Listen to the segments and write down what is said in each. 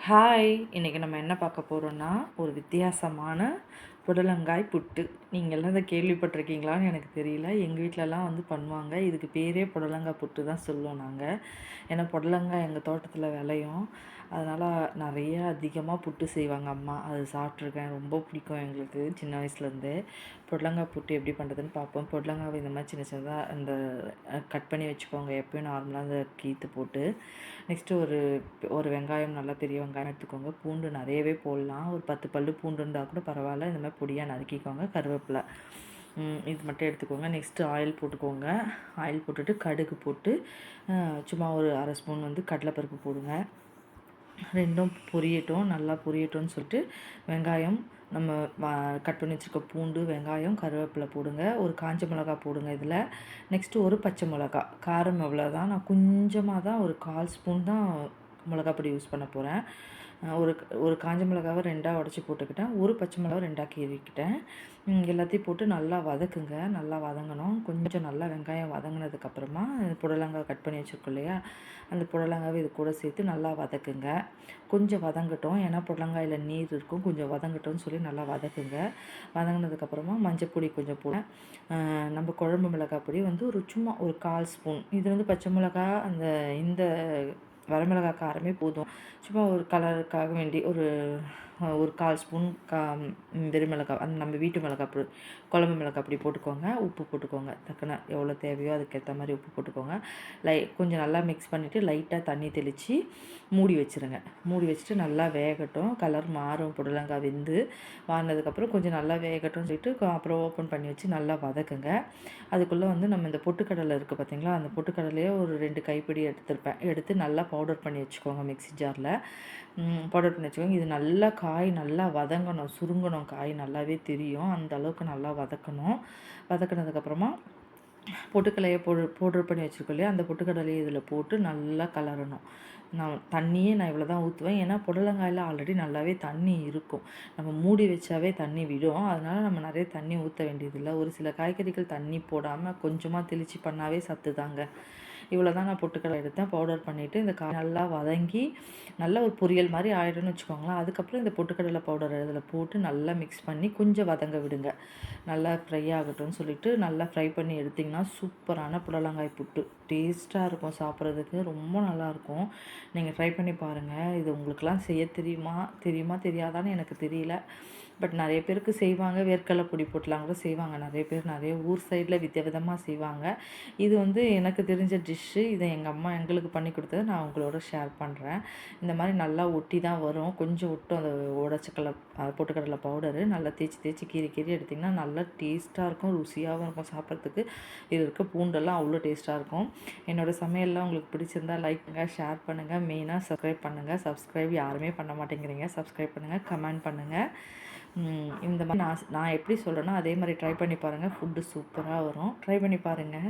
Hi இன்றைக்கி நம்ம என்ன பார்க்க போகிறோன்னா ஒரு வித்தியாசமான புடலங்காய் புட்டு. நீங்கள்லாம் இதை கேள்விப்பட்டிருக்கீங்களான்னு எனக்கு தெரியல. எங்கள் வீட்டிலலாம் வந்து பண்ணுவாங்க. இதுக்கு பேரே புடலங்காய் புட்டு தான் சொல்லுவோம் நாங்கள் ஏன்னா புடலங்காய் எங்கள் தோட்டத்தில் விளையும். அதனால் நிறைய அதிகமாக புட்டு செய்வாங்க அம்மா. அது சாப்பிட்ருக்கேன். ரொம்ப பிடிக்கும் எங்களுக்கு சின்ன வயசுலேருந்தே. புடலங்காய் புட்டு எப்படி பண்ணுறதுன்னு பார்ப்போம். புடலங்காவை இந்த மாதிரி சின்ன சின்னதாக அந்த கட் பண்ணி வச்சுக்கோங்க. எப்பயும் நார்மலாக அந்த கீத்து போட்டு. நெக்ஸ்ட்டு ஒரு ஒரு வெங்காயம் நல்லா பெரிய வெங்காயம் எடுத்துக்கோங்க. பூண்டு நிறையவே போடலாம். ஒரு பத்து பல் பூண்டு இருந்தால் கூட பரவாயில்ல. இந்த மாதிரி பொடியாக நறுக்கிக்கோங்க கருவேப்பிலை. இது மட்டும் எடுத்துக்கோங்க. நெக்ஸ்ட்டு ஆயில் போட்டுக்கோங்க. ஆயில் போட்டுட்டு கடுகு போட்டு சும்மா ஒரு அரை ஸ்பூன் வந்து கடலைப்பருப்பு போடுங்க. ரெண்டும் பொரியட்டும் நல்லா பொரியட்டும்னு சொல்லிட்டு வெங்காயம் நம்ம கட் பண்ணி வச்சுருக்க பூண்டு வெங்காயம் கருவேப்பிலை போடுங்க. ஒரு காஞ்ச மிளகா போடுங்க இதில். நெக்ஸ்ட்டு ஒரு பச்சை மிளகா. காரம் எவ்வளோ தான் நான் கொஞ்சமாக தான் ஒரு கால் ஸ்பூன் தான் மிளகா பொடி யூஸ் பண்ண போகிறேன் ஒரு ஒரு காஞ்ச மிளகாவை ரெண்டாக உடச்சி போட்டுக்கிட்டேன். ஒரு பச்சை மிளகா ரெண்டாக கீறிக்கிட்டேன். எல்லாத்தையும் போட்டு நல்லா வதக்குங்க. நல்லா வதங்கணும். கொஞ்சம் நல்லா வெங்காயம் வதங்கினதுக்கப்புறமா புடலங்காய் கட் பண்ணி வச்சுருக்கோம் இல்லையா? அந்த புடலங்காவை இது கூட சேர்த்து நல்லா வதக்குங்க. கொஞ்சம் வதங்கட்டும். ஏன்னா புடலங்காயில் நீர் இருக்கும். கொஞ்சம் வதங்கட்டும்னு சொல்லி நல்லா வதக்குங்க. வதங்கினதுக்கப்புறமா மஞ்சள் பொடி கொஞ்சம் போட நம்ம குழம்பு மிளகாய் பொடி வந்து ஒரு சும்மா ஒரு கால் ஸ்பூன். இது வந்து பச்சை மிளகா அந்த இந்த வரமிளகா காரமே போதும். சும்மா ஒரு கலருக்காக வேண்டி ஒரு ஒரு கால் ஸ்பூன் கா வெறும் மிளகாய் அந்த நம்ம வீட்டு மிளகாய் பொடி குழம்பு மிளகாய் அப்படி போட்டுக்கோங்க. உப்பு போட்டுக்கோங்க. தக்கன எவ்வளோ தேவையோ அதுக்கேற்ற மாதிரி உப்பு போட்டுக்கோங்க. லை கொஞ்சம் நல்லா மிக்ஸ் பண்ணிவிட்டு லைட்டாக தண்ணி தெளித்து மூடி வச்சுருங்க. மூடி வச்சுட்டு நல்லா வேகட்டும். கலர் மாறும். புடலங்காய் வெந்து வாங்கினதுக்கப்புறம் கொஞ்சம் நல்லா வேகட்டும் சொல்லிட்டு அப்புறம் ஓப்பன் பண்ணி வச்சு நல்லா வதக்குங்க. அதுக்குள்ளே வந்து நம்ம இந்த பொட்டுக்கடலை இருக்குது பார்த்திங்களா அந்த பொட்டுக்கடலையே ஒரு ரெண்டு கைப்பிடி எடுத்துருப்பேன். எடுத்து நல்லா பவுடர் பண்ணி வச்சுக்கோங்க மிக்ஸி ஜாரில் பவுடர் பண்ணி வச்சுக்கோங்க. இது நல்லா கா காய் நல்லா வதங்கணும் சுருங்கணும் காய் நல்லாவே தெரியும். அந்த அளவுக்கு நல்லா வதக்கணும். வதக்கினதுக்கப்புறமா பொட்டுக்கடலையை போடு பவுடர் பண்ணி வச்சுருக்கோம் இல்லையா? அந்த பொட்டுக்கடலையை இதில் போட்டு நல்லா கலரணும். நான் தண்ணியே நான் இவ்வளோ தான் ஊற்றுவேன் ஏன்னா புடலங்காயில் ஆல்ரெடி நல்லாவே தண்ணி இருக்கும். நம்ம மூடி வச்சாவே தண்ணி விடும். அதனால் நம்ம நிறைய தண்ணி ஊற்ற வேண்டியதில்லை. ஒரு சில காய்கறிகள் தண்ணி போடாமல் கொஞ்சமாக தெளித்து பண்ணாவே சத்து தாங்க இவ்வளோ தான் நான் பொட்டுக்கடலை எடுத்தேன். பவுடர் பண்ணிவிட்டு இந்த காய் நல்லா வதங்கி நல்ல ஒரு பொரியல் மாதிரி ஆயிடும்னு வச்சுக்கோங்களேன். அதுக்கப்புறம் இந்த பொட்டுக்கடலை பவுடர் இதில் போட்டு நல்லா மிக்ஸ் பண்ணி கொஞ்சம் வதங்க விடுங்க. நல்லா ஃப்ரை ஆகட்டும்னு சொல்லிட்டு நல்லா ஃப்ரை பண்ணி எடுத்திங்கன்னா சூப்பரான புடலங்காய் புட்டு. டேஸ்ட்டாக இருக்கும் சாப்பிட்றதுக்கு. ரொம்ப நல்லாயிருக்கும் நீங்கள் ட்ரை பண்ணி பாருங்கள் இது உங்களுக்கெல்லாம் செய்ய தெரியுமா? தெரியுமா? தெரியாதான்னு எனக்கு தெரியல. பட் நிறைய பேருக்கு செய்வாங்க. வேர்க்கடலை பொடி போட்டுலாம் கூட செய்வாங்க. நிறைய பேர் நிறைய ஊர் சைடில் வித விதமாக செய்வாங்க. இது வந்து எனக்கு தெரிஞ்ச டிஷ்ஷு இதை எங்கள் அம்மா எங்களுக்கு பண்ணி கொடுத்தது நான் உங்களோட ஷேர் பண்ணுறேன் இந்த மாதிரி நல்லா ஒட்டி தான் வரும். கொஞ்சம் விட்டும் அந்த உடச்சக்கடலை பொட்டுக்கடலை பவுடரு நல்லா தேய்ச்சி தேய்ச்சி கீறி கீறி எடுத்திங்கன்னா நல்லா டேஸ்ட்டாக இருக்கும். ருசியாகவும் இருக்கும் சாப்பிட்றதுக்கு. இது இருக்க பூண்டெல்லாம் அவ்வளோ டேஸ்ட்டாக இருக்கும். என்னோடய சமையல்லாம் உங்களுக்கு பிடிச்சிருந்தா லைக் பண்ணுங்கள் ஷேர் பண்ணுங்கள் மெயினாக சப்ஸ்கிரைப் பண்ணுங்கள் சப்ஸ்கிரைப் யாருமே பண்ண மாட்டேங்கிறீங்க. சப்ஸ்கிரைப் பண்ணுங்கள் கமெண்ட் பண்ணுங்கள் இந்த மாதிரி நான் நான் எப்படி சொல்கிறேன்னா அதே மாதிரி ட்ரை பண்ணி பாருங்கள் ஃபுட்டு சூப்பராக வரும். ட்ரை பண்ணி பாருங்கள்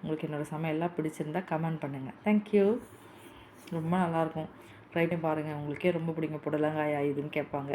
உங்களுக்கு என்னோடய சமையல்லாம் பிடிச்சிருந்தா கமெண்ட் பண்ணுங்கள் தேங்க்யூ ரொம்ப நல்லாயிருக்கும் ட்ரை பண்ணி பாருங்கள் உங்களுக்கே ரொம்ப பிடிக்கும். புடலங்காயா இதுன்னு கேட்பாங்க.